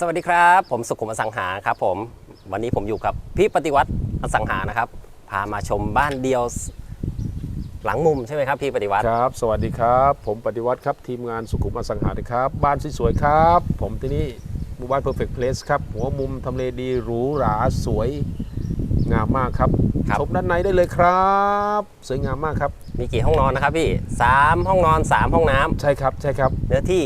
สวัสดีครับ ผมสุขุมอสังหาครับผมวันนี้ผมอยู่กับพี่ปฏิวัติอสังหานะครับ พามาชมบ้านเดียวหลังมุมใช่ไหมครับพี่ปฏิวัติครับ สวัสดีครับ ผมปฏิวัติครับทีมงานสุขุมอสังหานะครับ บ้านสวยๆครับ ผมที่นี่หมู่บ้าน Perfect Place ครับ หัวมุมทำเลดีหรูหราสวยงามมากครับครับชมด้านในได้เลยครับ สวยงามมากครับ มีกี่ห้องนอนนะครับพี่สามห้องนอนสามห้องน้ำใช่ครับใช่ครับ เนื้อที่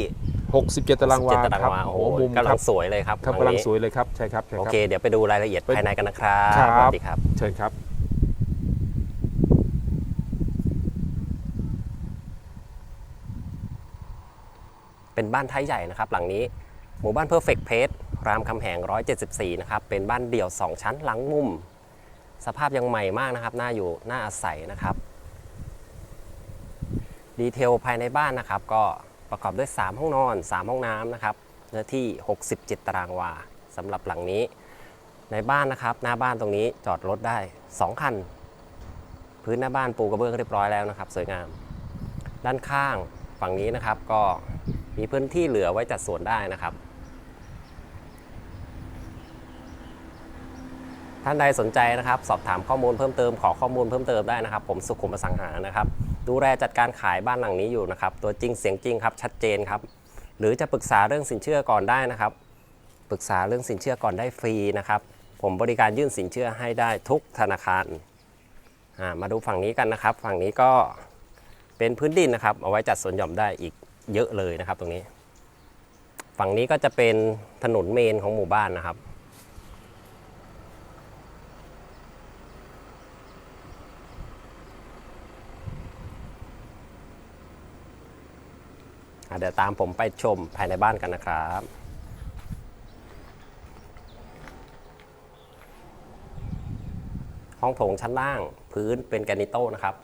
67 ตารางวา17ตารางครับวา โอ้โหหัวมุมกำคลัรังบสวยเลยครับครับหลักำลังนี้สวยเลยครับใช่ครับใช่โอครับ เค เดี๋ยวไปดูรายละเอียดภายในกันนะครับครับ สวัสดีครับ เชิญครับ เป็นบ้านไทยใหญ่นะครับ หลังนี้หมู่บ้าน Perfect Place รามคำแหง 174 นะครับ เป็นบ้านเดี่ยว 2 ชั้นหลังมุม สภาพยังใหม่มากนะครับ น่าอยู่ น่าอาศัยนะครับ ดีเทลภายในบ้านนะครับ ก็ ประกอบด้วย 3 ห้องนอน 3 ห้องน้ำนะครับเนื้อที่ 67 ตารางวาสำหรับหลังนี้ ในบ้านนะครับ หน้าบ้านตรงนี้จอดรถได้ 2 คัน พื้นหน้าบ้านปูกระเบื้องเรียบร้อยแล้วนะครับ สวยงาม ด้านข้างฝั่งนี้นะครับก็มีพื้นที่เหลือไว้จัดสวนได้นะครับ ท่านใดสนใจนะครับ สอบถามข้อมูลเพิ่มเติมขอข้อมูลเพิ่มเติมได้นะครับ ผมสุขุมอสังหานะครับ ดูแลจัดการขายบ้านหลังนี้อยู่นะครับ ตัวจริงเสียงจริงครับชัดเจนครับ หรือจะปรึกษาเรื่องสินเชื่อก่อนได้นะครับ ปรึกษาเรื่องสินเชื่อก่อนได้ฟรีนะครับ ผมบริการยื่นสินเชื่อให้ได้ทุกธนาคารมาดูฝั่งนี้กันนะครับ ฝั่งนี้ก็เป็นพื้นดินนะครับ เอาไว้จัดสวนหย่อมได้อีกเยอะเลยนะครับ ตรงนี้ ฝั่งนี้ก็จะเป็นถนนเมนของหมู่บ้านนะครับ เดี๋ยวตามผมไปชมภายในบ้านกันนะครับห้องโถงชั้นล่างพื้นเป็นแกนิโต้นะครับ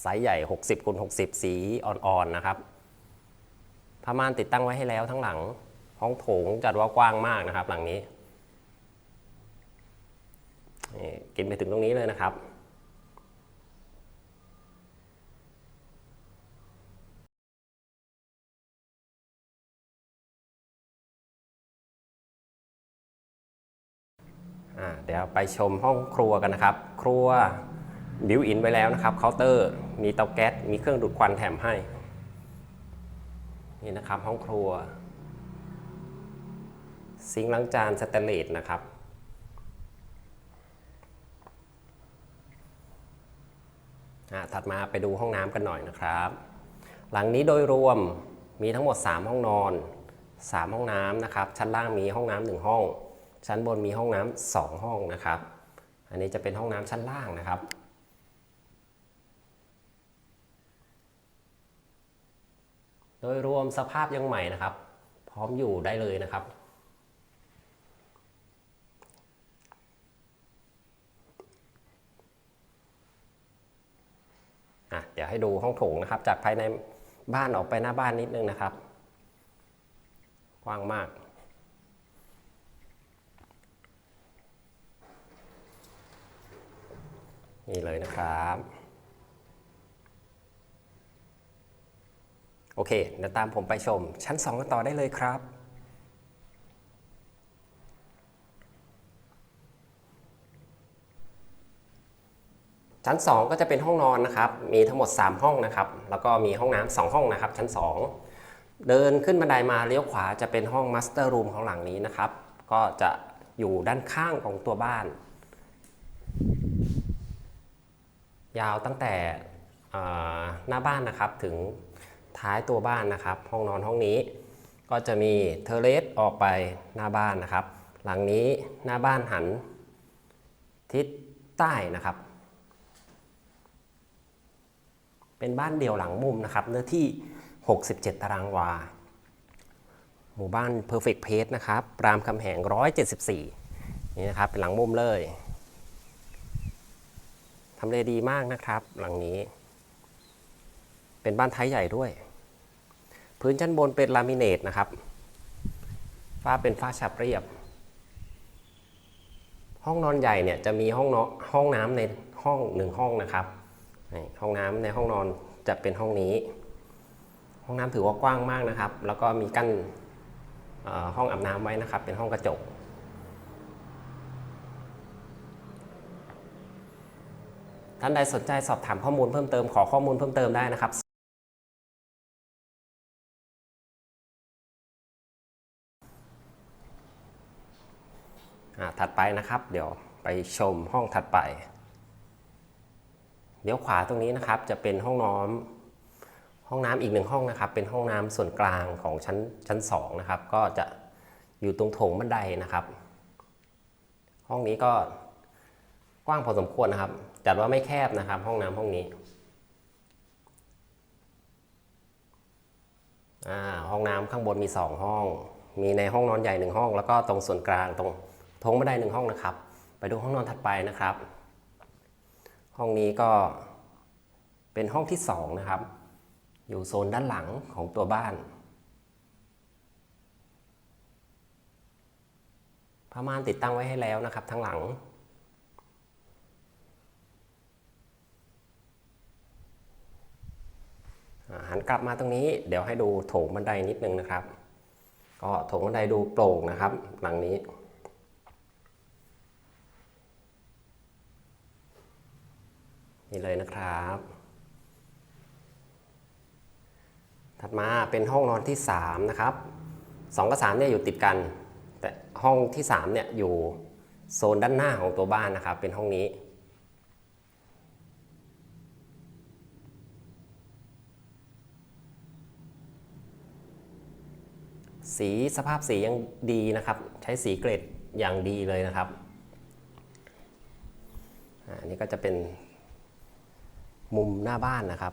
ไซส์ใหญ่ 60คูณ60 สีอ่อนๆนะครับผ้าม่านติดตั้งไว้ให้แล้วทั้งหลัง ห้องโถงจัดว่ากว้างมากนะครับ หลังนี้กินไปถึงตรงนี้เลยนะครับ ดี๋ยวไปชมห้องครัวกันนะครับ ครัวบิวอินไว้แล้วนะครับเคาน์เตอร์มีเตาแก๊สมีเครื่องดูดควันแถมให้ นี่นะครับห้องครัว ซิงค์ล้างจานสแตนเลสนะครับถัดมาไปดูห้องน้ำกันหน่อยนะครับ หลังนี้โดยรวมมีทั้งหมด 3 ห้องนอน 3 ห้องน้ำนะครับ ชั้นล่างมีห้องน้ำหนึ่งห้อง ชั้นบนมีห้องน้ำสองห้องนะครับ อันนี้จะเป็นห้องน้ำชั้นล่างนะครับ โดยรวมสภาพยังใหม่นะครับ พร้อมอยู่ได้เลยนะครับเดี๋ยวให้ดูห้องโถงนะครับ จากภายในบ้านออกไปหน้าบ้านนิดนึงนะครับกว้างมาก นี่เลยนะครับ โอเคเดี๋ยวตามผมไปชม ชั้น 2 กันต่อได้เลยครับชั้น 2 ก็จะเป็นห้องนอนนะครับ มีทั้งหมด 3 ห้องนะครับ แล้วก็มีห้องน้ำสองห้องนะครับ ชั้น 2 เดินขึ้นบันไดมาเลี้ยวขวาจะเป็นห้องมาสเตอร์รูมของหลังนี้นะครับ ก็จะอยู่ด้านข้างของตัวบ้าน ยาวตั้งแต่หน้าบ้านนะครับถึงท้ายตัวบ้านนะครับ ห้องนอนห้องนี้ ก็จะมีเทเลสออกไปหน้าบ้านนะครับ หลังนี้หน้าบ้านหันทิศใต้นะครับ เป็นบ้านเดี่ยวหลังมุมนะครับ เนื้อที่ 67 ตารางวา หมู่บ้าน Perfect Place นะครับรามคำแหง 174 นี่นะครับ เป็นหลังมุมเลย ทำเลดีมากนะครับ หลังนี้ เป็นบ้านไทยใหญ่ด้วย พื้นชั้นบนเป็นลามิเนตนะครับ ฝ้าเป็นฝ้าฉับเรียบ ห้องนอนใหญ่เนี่ยจะมีห้องนอห้องน้ำในห้องหนึ่งห้องนะครับ ห้องน้ำในห้องนอนจะเป็นห้องนี้ ห้องน้ำถือว่ากว้างมากนะครับ แล้วก็มีกั้นห้องอาบน้ำไว้นะครับ เป็นห้องกระจก ท่านใดสนใจสอบถามข้อมูลเพิ่มเติมขอข้อมูลเพิ่มเติมได้นะครับถัดไปนะครับ เดี๋ยวไปชมห้องถัดไป เดี๋ยวขวาตรงนี้นะครับจะเป็นห้องน้ำห้องน้ำอีกหนึ่งห้องนะครับ เป็นห้องน้ำส่วนกลางของชั้นชั้นสองนะครับ ก็จะอยู่ตรงโถงบันไดนะครับ ห้องนี้ก็กว้างพอสมควรนะครับ จัดว่าไม่แคบนะครับ ห้องน้ำห้องนี้ห้องน้ำข้างบนมี 2 ห้อง มีในห้องนอนใหญ่หนึ่งห้อง แล้วก็ตรงส่วนกลางตรงโถงบันไดหนึ่งห้องนะครับ ไปดูห้องนอนถัดไปนะครับ ห้องนี้ก็เป็นห้องที่ 2 นะครับ อยู่โซนด้านหลังของตัวบ้านผ้าม่านติดตั้งไว้ให้แล้วนะครับ ทั้งหลัง อ่า หันกลับมาตรงนี้เดี๋ยวให้ดูโถงบันไดนิดนึงนะครับ ก็โถงบันไดดูโปร่งนะครับ หลังนี้ นี่เลยนะครับ ถัดมาเป็นห้องนอนที่ 3 นะครับ2กับ3เนี่ยอยู่ติดกัน แต่ห้องที่3เนี่ยอยู่โซนด้านหน้าของตัวบ้านนะครับ เป็นห้องนี้ สีสภาพสียังดีนะครับ ใช้สีเกรดอย่างดีเลยนะครับอันนี้ก็จะเป็นมุมหน้าบ้านนะครับ